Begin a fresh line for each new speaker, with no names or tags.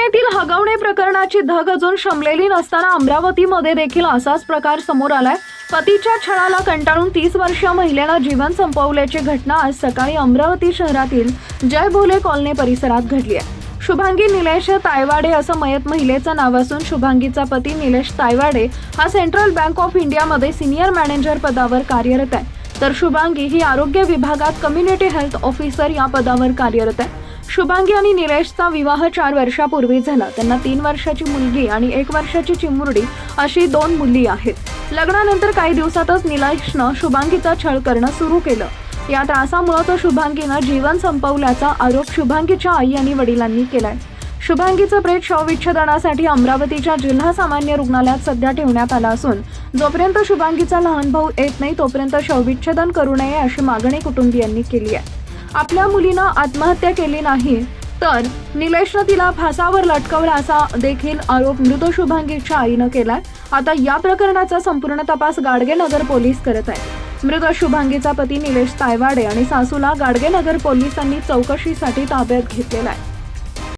येथील हगवणे प्रकरणाची धग अजून शमलेली नसताना अमरावतीमध्ये देखील असाच प्रकार समोर आलाय. पतीच्या छळाला कंटाळून तीस वर्षीय महिलेनं जीवन संपवल्याची घटना आज सकाळी अमरावती शहरातील जय भोले कॉलनी परिसरात घडली आहे. शुभांगी निलेश तायवाडे असं मयत महिलेचं नाव असून शुभांगीचा पती निलेश तायवाडे हा सेंट्रल बँक ऑफ इंडियामध्ये सिनियर मॅनेजर पदावर कार्यरत आहे. तर शुभांगी ही आरोग्य विभागात कम्युनिटी हेल्थ ऑफिसर या पदावर कार्यरत आहे. शुभांगी आणि निलेशचा विवाह चार वर्षापूर्वी झाला. त्यांना तीन वर्षाची मुलगी आणि एक वर्षाची चिमुरडी अशी दोन मुली आहेत. लग्नानंतर काही दिवसातच निलेशनं शुभांगीचा छळ करणं सुरू केलं. या त्रासामुळे तो शुभांगीनं जीवन संपवल्याचा आरोप शुभांगीच्या आई आणि वडिलांनी केलाय. शुभांगीचं प्रेत शवविच्छेदनासाठी अमरावतीच्या जिल्हा सामान्य रुग्णालयात सध्या ठेवण्यात आला असून जोपर्यंत शुभांगीचा लहान भाऊ येत नाही तोपर्यंत शवविच्छेदन करू नये अशी मागणी कुटुंबियांनी केली आहे. आपल्या मुलीनं आत्महत्या केली नाही तर निलेशनं तिला फासावर लटकवला असा देखील आरोप मृत शुभांगीच्या आईनं केलाय. आता या प्रकरणाचा संपूर्ण तपास गाडगेनगर पोलीस करत आहेत मृत शुभांगीचा पती निलेश तायवाडे आणि सासूला गाडगेनगर पोलिसांनी चौकशीसाठी ताब्यात घेतलेला आहे.